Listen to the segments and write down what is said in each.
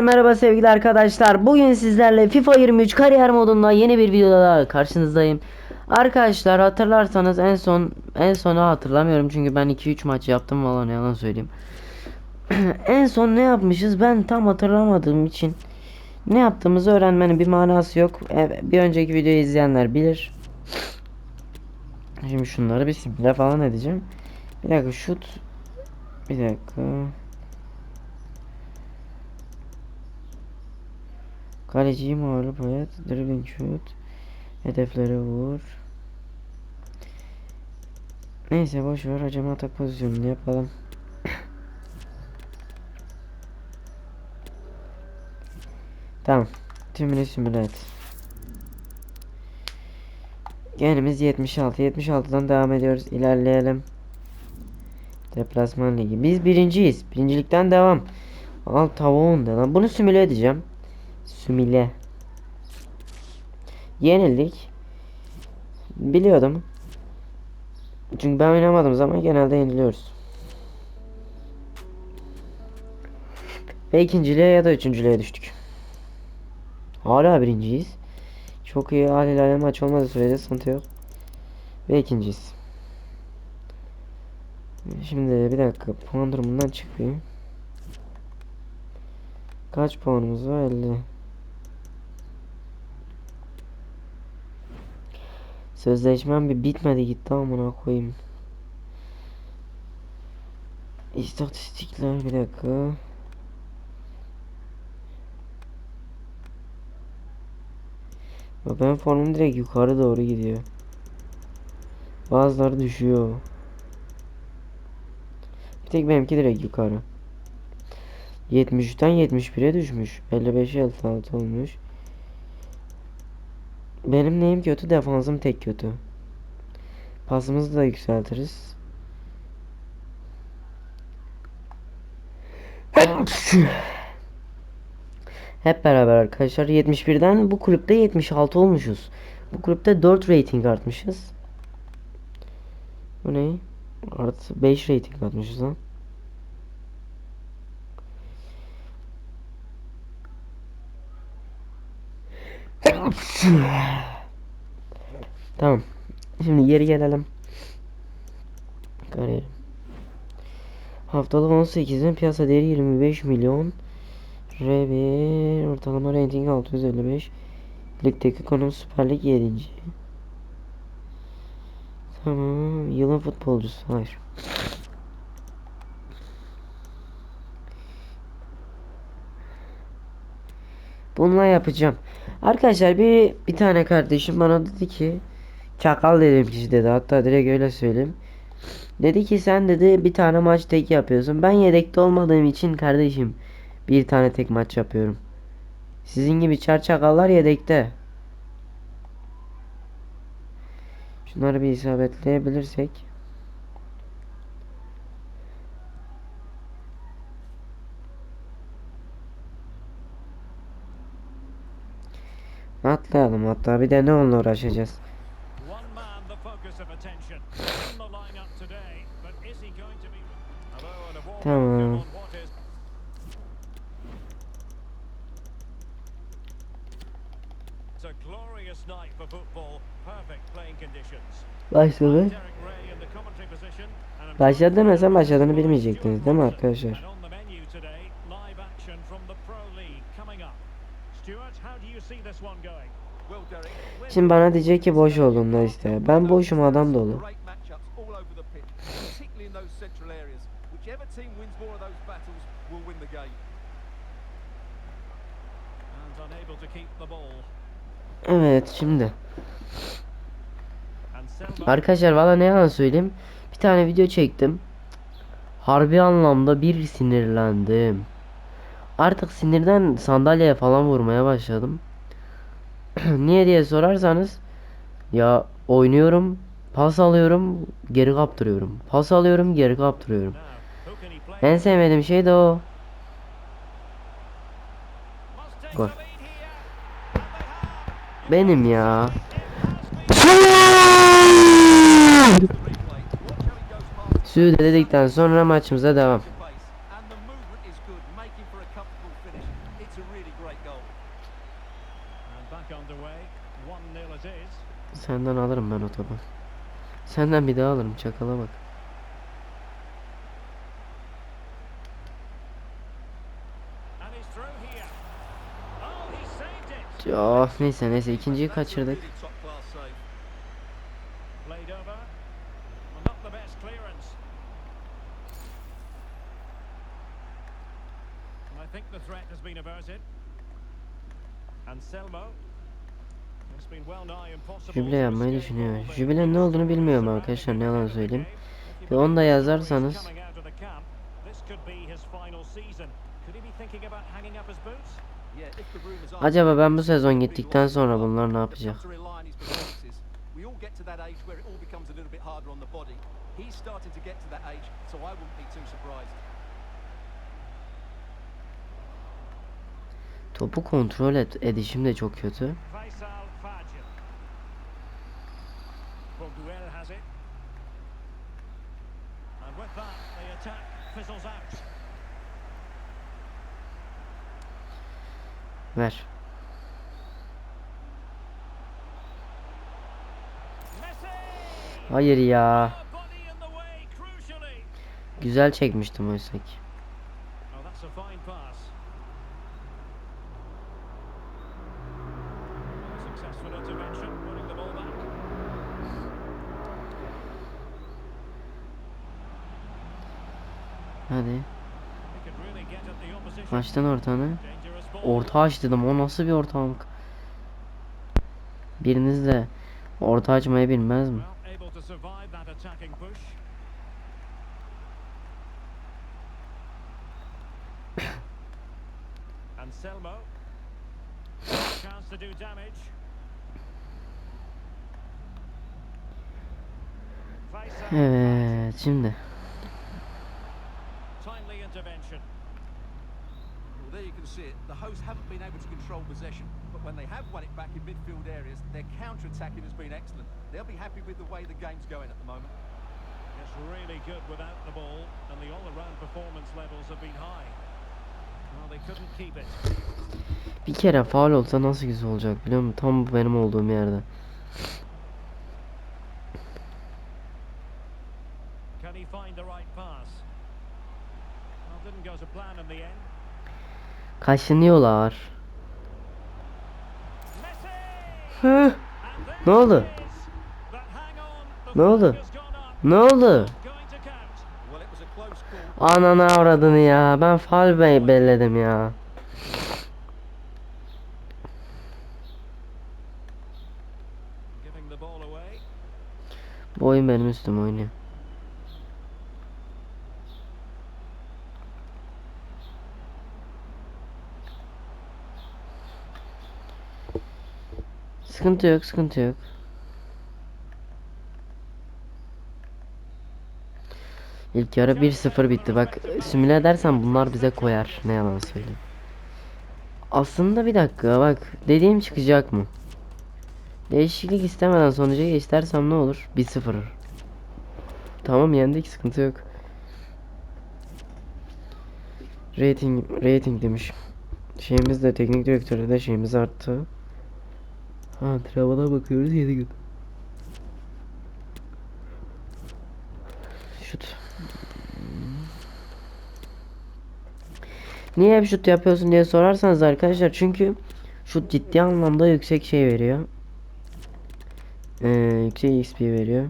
Merhaba sevgili arkadaşlar. Bugün sizlerle FIFA 23 kariyer modunda yeni bir videoda karşınızdayım. Arkadaşlar hatırlarsanız en son en sonu hatırlamıyorum çünkü ben 2-3 maç yaptım valla ne yalan söyleyeyim. en son ne yapmışız ben tam hatırlamadığım için ne yaptığımızı öğrenmenin bir manası yok. Evet, bir önceki videoyu izleyenler bilir. Şimdi şunları bir simple falan edeceğim. Bir dakika şut. Bir dakika. Kaleciyi mağlup et. Dribbling shoot. Hedeflere vur. Neyse boş ver. Acaba atak pozisyonunu yapalım. tamam. Tümünü simüle et. Genimiz 76. 76'dan devam ediyoruz. İlerleyelim. Deplasman ligi. Biz birinciyiz. Birincilikten devam. Al tavuğun da lan. Bunu simüle edeceğim. Sümile. Yenildik. Biliyordum. Çünkü ben oynamadığım zaman genelde yeniliyoruz. Ve ikinciliğe ya da üçüncülüğe düştük. Hala birinciyiz. Çok iyi haliyle maç olmadığı sürece sıkıntı yok. Ve ikinciyiz. Şimdi bir dakika puan durumundan çıkayım. Kaç puanımız var? 50. Sözleşmem bir bitmedi gitti amına koyayım. İstatistikler bir dakika. Ben formum direkt yukarı doğru gidiyor. Bazıları düşüyor. Bir tek benimki direkt yukarı. 73'ten 71'e düşmüş. 55'e 56 olmuş. Benim neyim kötü? Defansım tek kötü. Pasımızı da yükseltiriz. Hep beraber arkadaşlar 71'den bu kulüpte 76 olmuşuz. Bu kulüpte 4 rating artmışız. Bu ne? Artı 5 rating atmışız lan. Tamam. Şimdi geri gelelim. Kariyerim. Haftalık 18'in piyasa değeri 25 milyon. R1 ortalama rating 655. Ligdeki konum Süper Lig 7. Tamam. Yılın futbolcusu. Hayır. Bununla yapacağım. Arkadaşlar bir bir tane kardeşim bana dedi ki Çakal dedim kişi dedi hatta direkt öyle söyleyeyim. Dedi ki sen dedi bir tane maç tek yapıyorsun. Ben yedekte olmadığım için kardeşim bir tane tek maç yapıyorum. Sizin gibi çar çakallar yedekte. Şunları bir isabetleyebilirsek. Atlayalım hatta bir de ne onunla uğraşacağız. Başladı. Başladı demesem başladığını bilmeyecektiniz değil mi arkadaşlar? Şimdi bana diyecek ki boş olduğunda işte. Ben boşum adam dolu. Evet şimdi. Arkadaşlar valla ne yalan söyleyeyim. Bir tane video çektim. Harbi anlamda bir sinirlendim. Artık sinirden sandalyeye falan vurmaya başladım. Niye diye sorarsanız ya oynuyorum, pas alıyorum, geri kaptırıyorum. Pas alıyorum, geri kaptırıyorum. En sevmediğim şey de o. Gol. Benim ya. Suyu dedikten sonra maçımıza devam. the pace, and the movement is good, making for a comfortable finish. It's It's a really great goal. And back underway. 1-0 it is. Senden alırım ben o topu. Senden bir daha alırım çakala bak. Oh, neyse neyse ikinciyi kaçırdık. really top-class save. Played over. Well, not the best clearance. And I think the threat has been averted. Anselmo. Jübile yapmayı düşünüyor. Jübilenin ne olduğunu bilmiyorum arkadaşlar ne yalan söyleyeyim. You onu da yazarsanız acaba ben bu sezon gittikten sonra bunlar ne yapacak? Topu kontrol et, edişim de çok kötü. Ver. Hayır ya. Güzel çekmiştim oysa ki. Oh, that's a fine pass. Successful intervention, winning the ball back. Hadi. He could really get Baştan ortanı. Orta aç dedim. O nasıl bir ortalık? Biriniz de orta açmayı bilmez mi? Anselmo. Chance to do damage. Evet şimdi. Timely intervention. There you can see it. The hosts haven't been able to control possession, but when they have won it back in midfield areas, their counter-attacking has been excellent. They'll be happy with the way the game's going at the moment. It's really good without the ball, and the all-around performance levels have been high. Well, they couldn't keep it. Bir kere faul olsa nasıl güzel olacak biliyor musun? Tam bu benim olduğum yerde. Can he find the right pass? Well, didn't go to plan in the end. Kaşınıyorlar. Hı. Ne oldu? Ne oldu? Ne oldu? Ananı avradını ya. Ben faul be belledim ya. Bu oyun benim üstüme oynuyor. Sıkıntı yok, sıkıntı yok. İlk yarı 1-0 bitti. Bak simüle edersen bunlar bize koyar. Ne yalan söyleyeyim. Aslında bir dakika bak dediğim çıkacak mı? Değişiklik istemeden sonuca geç dersem ne olur? 1-0. Tamam yendik sıkıntı yok. Rating rating demiş. Şeyimiz de teknik direktörü de şeyimiz arttı. Ha travada bakıyoruz 7 gün. Şut. Niye hep şut yapıyorsun diye sorarsanız arkadaşlar çünkü şut ciddi anlamda yüksek şey veriyor. Ee, yüksek XP veriyor.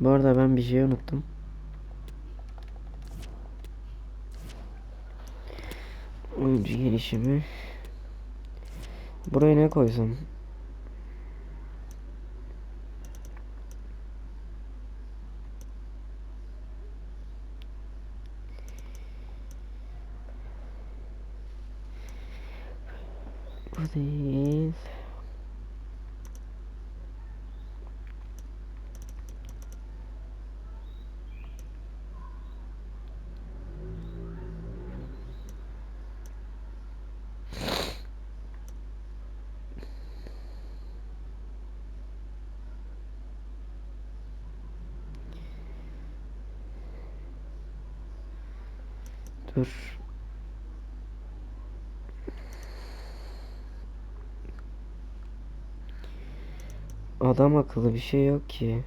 Bu arada ben bir şey unuttum. Oyuncu gelişimi. Buraya ne koysam? Bu değil. Dur. Adam akıllı bir şey yok ki.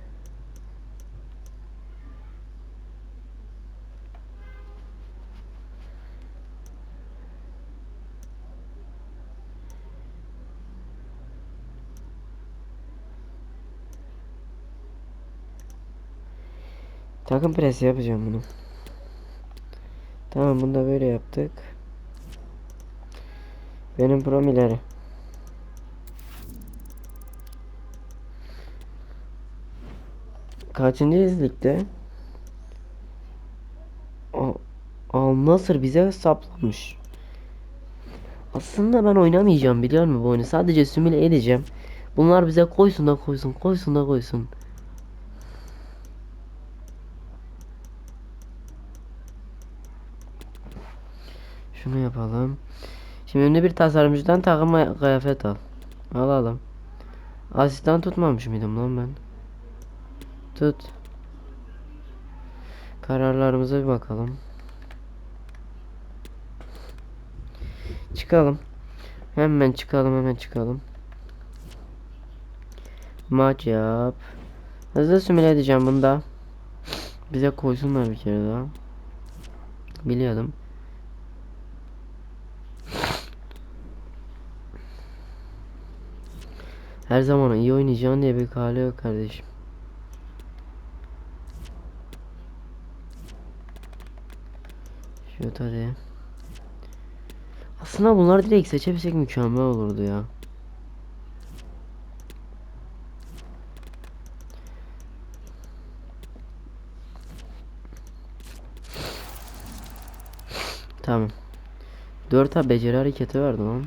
Takım presi yapacağım bunu. Tamam bunu da böyle yaptık. Benim prom ileri. Kaçıncıyız ligde? Al, Nasır bize saplamış. Aslında ben oynamayacağım biliyor musun bu oyunu? Sadece simüle edeceğim. Bunlar bize koysun da koysun, koysun da koysun. Şunu yapalım. Şimdi ünlü bir tasarımcıdan takım kıyafet al. Alalım. Asistan tutmamış mıydım lan ben? Tut. Kararlarımıza bir bakalım. Çıkalım. Hemen çıkalım hemen çıkalım. Maç yap. Hızlı simüle edeceğim bunda. Bize koysunlar bir kere daha. Biliyordum. Her zaman iyi oynayacağın diye bir kale yok kardeşim. Şut hadi. Aslında bunları direkt seçebilsek mükemmel olurdu ya. Tamam. 4 beceri hareketi verdi lan.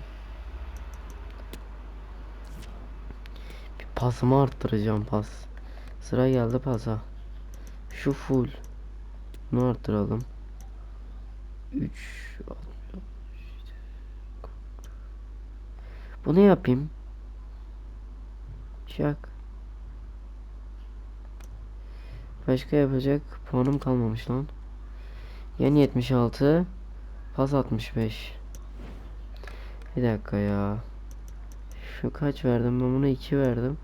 Pasımı arttıracağım pas. Sıra geldi pasa. Şu full. Bunu arttıralım. 3 Bunu yapayım. Şak. Başka yapacak puanım kalmamış lan. Yen 76. Pas 65. Bir dakika ya. Şu kaç verdim ben buna 2 verdim.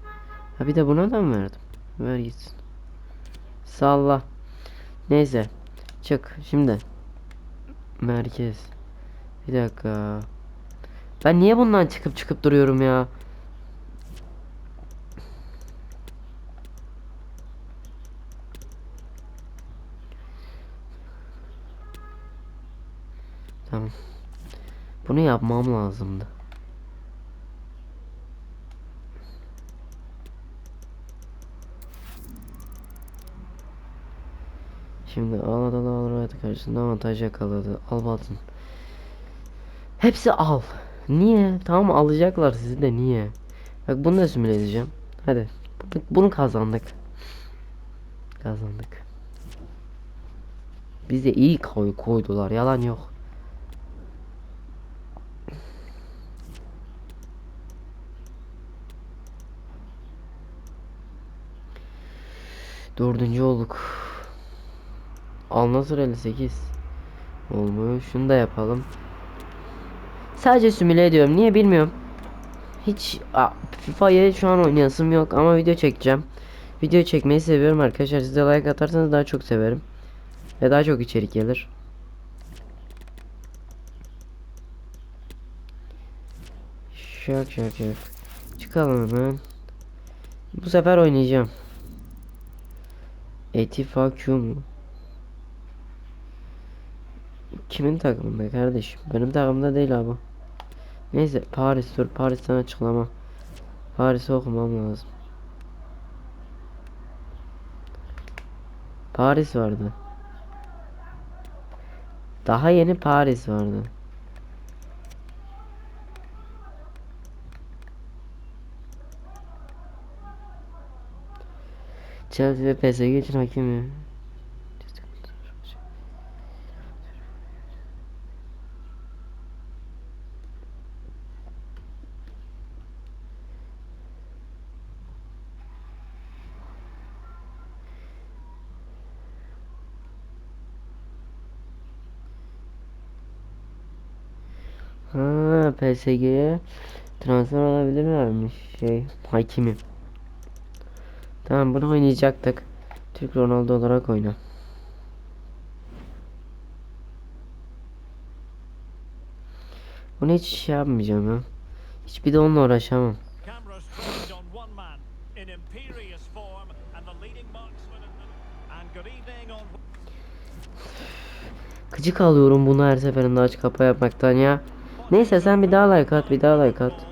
Ha bir de buna da mı verdim? Ver gitsin. Salla. Neyse. Çık şimdi. Merkez. Bir dakika. Ben niye bundan çıkıp çıkıp duruyorum ya? Tamam. Bunu yapmam lazımdı. Şimdi Ağladalı Alright karşısında avantaj yakaladı. Al batın. Hepsi al. Niye? Tamam alacaklar sizi de niye? Bak bunu da simüle edeceğim. Hadi. Bunu kazandık. Kazandık. Bize iyi koy koydular. Yalan yok. Dördüncü olduk. Al Nasır 58. Olmuyor. Şunu da yapalım. Sadece simüle ediyorum. Niye bilmiyorum. Hiç FIFA'yı şu an oynayasım yok ama video çekeceğim. Video çekmeyi seviyorum arkadaşlar. Siz de like atarsanız daha çok severim. Ve daha çok içerik gelir. Şak şak şak. Çıkalım hemen. Bu sefer oynayacağım. Etifak mu? Kimin takımında kardeşim? Benim takımda değil abi. Neyse Paris dur Paris'ten açıklama. Paris'i okumam lazım. Paris vardı. Daha yeni Paris vardı. Chelsea ve PSG için hakemi. Ha PSG'ye transfer olabilirlermiş şey Hakimi. Tamam bunu oynayacaktık. Türk Ronaldo olarak oyna. Bunu hiç şey yapmayacağım ya. Hiçbir de onunla uğraşamam. Gıcık alıyorum bunu her seferinde aç kapa yapmaktan ya. Neyse sen bir daha like at bir daha like at.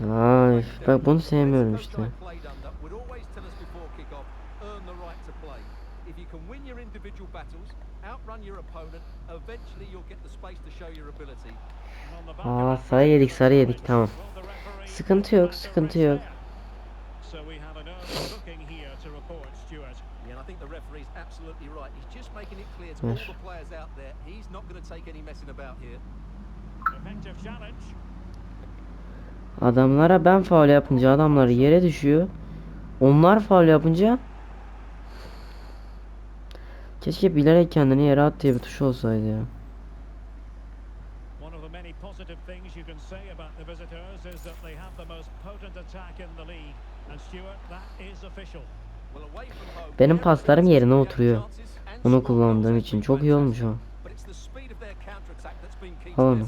Ay bak bunu sevmiyorum işte. If you can win your individual battles, outrun your opponent, eventually you'll get the space to show your ability. Aa sarı yedik sarı yedik tamam. Sıkıntı yok sıkıntı yok. flag? So we have an early booking here to report, Stuart. Yeah, and I think the referee's absolutely right. He's just making it clear to all the players out there, he's not going to take any messing about here. Effective challenge. Adamlara ben faul yapınca adamlar yere düşüyor. Onlar faul yapınca Keşke bilerek kendini yere at diye bir tuş olsaydı ya. Benim paslarım yerine oturuyor. Onu kullandığım için çok iyi olmuş o. Al onu.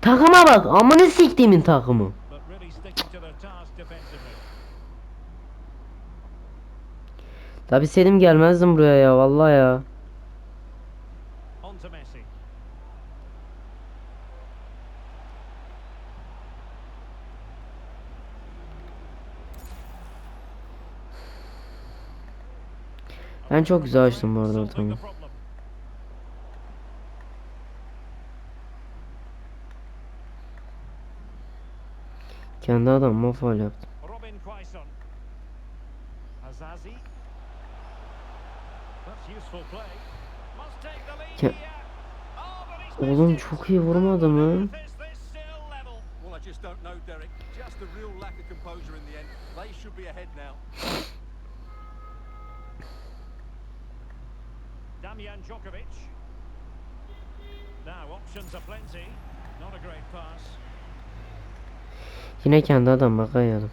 Takıma bak amını siktiğimin takımı. But really sticking to their task defensively. Tabi Selim gelmezdim buraya ya vallahi ya. Ben çok güzel açtım bu arada ortamı. Kendi adamıma faul yaptım. He's Oğlum çok iyi vurmadı mı? Djokovic. Now options are plenty. Not a great pass. Yine kendi adamıma kayalım.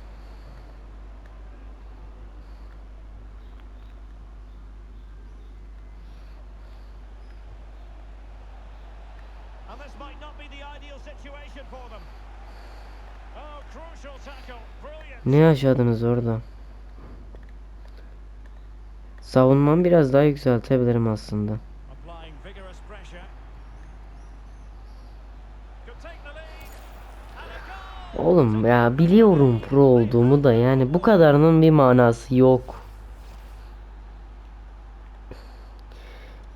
And this might not be the ideal situation for them. Oh, crucial tackle. Brilliant. Ne yaşadınız orada? Savunmamı biraz daha yükseltebilirim aslında. Oğlum ya biliyorum pro olduğumu da yani bu kadarının bir manası yok.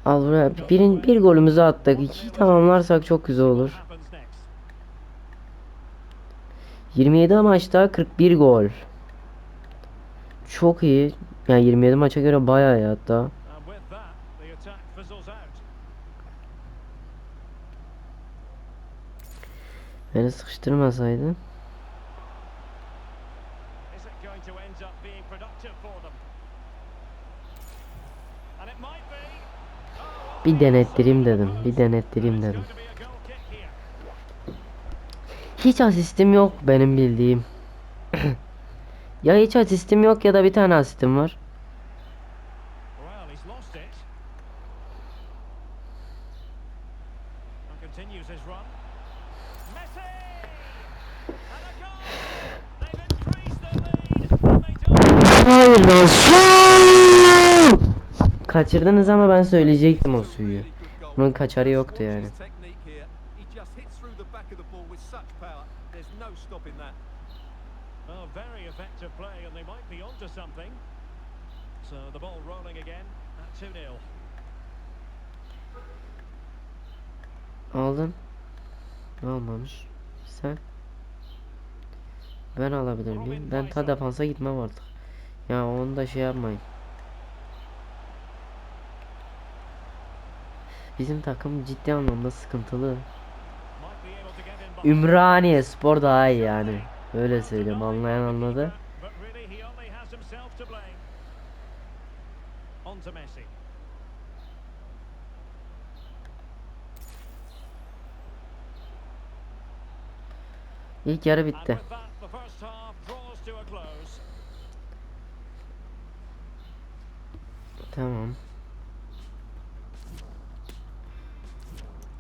Al buraya birin, bir golümüzü attık. İkiyi tamamlarsak çok güzel olur. 27 maçta 41 gol. Çok iyi. Yani 27 maça göre bayağı iyi hatta. Beni sıkıştırmasaydı. Oh, Bir denettireyim dedim. Bir denettireyim dedim. going to be a goal kick here. Hiç asistim yok benim bildiğim. ya hiç asistim yok ya da bir tane asistim var. Hayır lan su! Kaçırdınız ama ben söyleyecektim o suyu. Bunun kaçarı yoktu yani. his technique here. He just hits through the back of the ball with such power. There's no stopping that. Oh, very effective play, and they might be onto something. So the ball rolling again at 2 0. Aldın. Almamış. Sen. Ben alabilir miyim? Ben ta defansa gitmem artık. Ya onu da şey yapmayın. bizim takım ciddi anlamda sıkıntılı. Ümraniye spor daha iyi yani. Öyle söyleyeyim anlayan anladı. İlk yarı bitti. Tamam.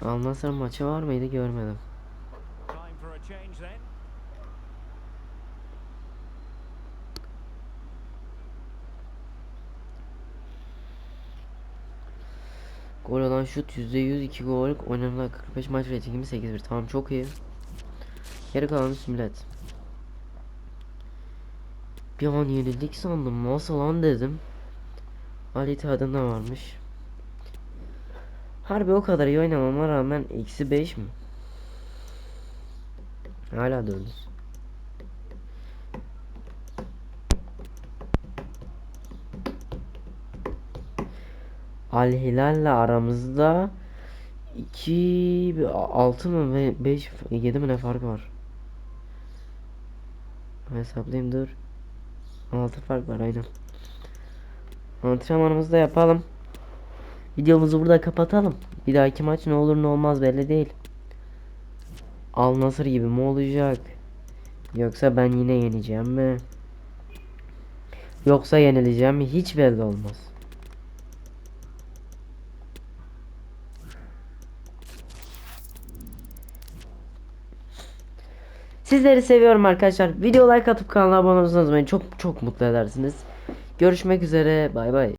Al maçı var mıydı görmedim. Gol olan şut %100 2 gol oynanılan 45 maç reytingimiz 8-1 tamam çok iyi. Geri kalanı simület. Bir an yenildik sandım nasıl lan dedim. Ali tadında varmış. Harbi o kadar iyi oynamama rağmen eksi 5 mi? Hala dördüz. Al Hilal'le aramızda 2 6 mı ve 5 7 mi ne fark var? Hesaplayayım dur. 6 fark var aynen. Antrenmanımızı da yapalım. Videomuzu burada kapatalım. Bir dahaki maç ne olur ne olmaz belli değil. Al Nasır gibi mi olacak? Yoksa ben yine yeneceğim mi? Yoksa yenileceğim mi? Hiç belli olmaz. Sizleri seviyorum arkadaşlar. Video like atıp kanala abone olursanız beni çok çok mutlu edersiniz. Görüşmek üzere. Bay bay.